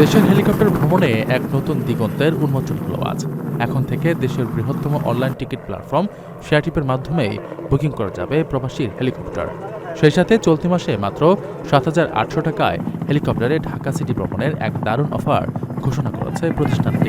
দেশের হেলিকপ্টার ভ্রমণে এক নতুন দিগন্তের উন্মোচন হলো আজ। এখন থেকে দেশের বৃহত্তম অনলাইন টিকিট প্ল্যাটফর্ম শেয়ারটিপের মাধ্যমে বুকিং করা যাবে প্রবাসীর হেলিকপ্টার। সেই সাথে চলতি মাসে মাত্র সাত হাজার আটশো টাকায় হেলিকপ্টারে ঢাকা সিটি ভ্রমণের এক দারুণ অফার ঘোষণা করেছে প্রতিষ্ঠানটি।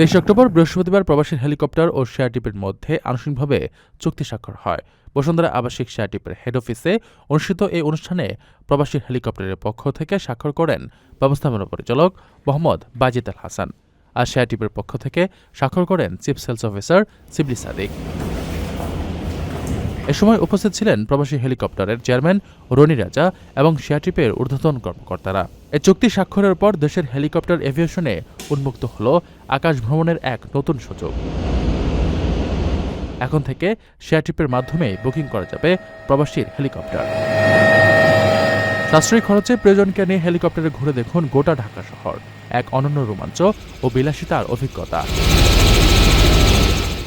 তেইশ অক্টোবর বৃহস্পতিবার প্রবাসীর হেলিকপ্টার ও শেয়ারটিপের মধ্যে আনুষ্ঠানিকভাবে চুক্তি স্বাক্ষর হয়। বসুন্ধরা আবাসিক শেয়ারটিপের হেড অফিসে অনুষ্ঠিত এই অনুষ্ঠানে প্রবাসীর হেলিকপ্টারের পক্ষ থেকে স্বাক্ষর করেন ব্যবস্থাপনা পরিচালক মোহাম্মদ বাজিদ আল হাসান। আর শেয়ারটিপের পক্ষ থেকে স্বাক্ষর করেন chief sales officer Sibli Sadiq এ সময় উপস্থিত ছিলেন প্রবাসী হেলিকপ্টারের চেয়ারম্যান রনি রাজা এবং শেয়ারটিপের ঊর্ধ্বতন কর্মকর্তারা। এ চুক্তি স্বাক্ষরের পর দেশের হেলিকপ্টার এভিয়েশনে উন্মুক্ত হল আকাশ ভ্রমণের এক নতুন সুযোগ। এখন থেকে শেয়ারটিপের মাধ্যমে বুকিং করা যাবে প্রবাসীর হেলিকপ্টার। সাশ্রয়ী খরচে প্রয়োজনকে নিয়ে হেলিকপ্টারে ঘুরে দেখুন গোটা ঢাকা শহর। এক অনন্য রোমাঞ্চ ও বিলাসিতার অভিজ্ঞতা।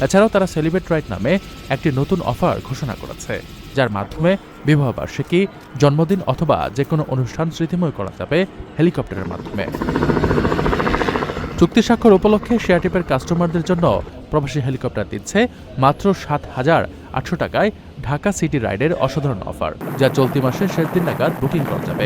এছাড়াও তারা সেলিব্রেট রাইট নামে একটি নতুন অফার ঘোষণা করেছে, যার মাধ্যমে বিবাহবার্ষিকী, জন্মদিন অথবা যে কোনো অনুষ্ঠান স্মৃতিময় করা যাবে হেলিকপ্টারের মাধ্যমে। চুক্তি স্বাক্ষর উপলক্ষে শেয়ারটিপের কাস্টমারদের জন্য প্রবাসী হেলিকপ্টার দিচ্ছে মাত্র সাত হাজার আটশো টাকায় ঢাকা সিটি রাইডের অসাধারণ অফার, যা চলতি মাসের শেষ দিন নাগাদ বুকিং করা যাবে।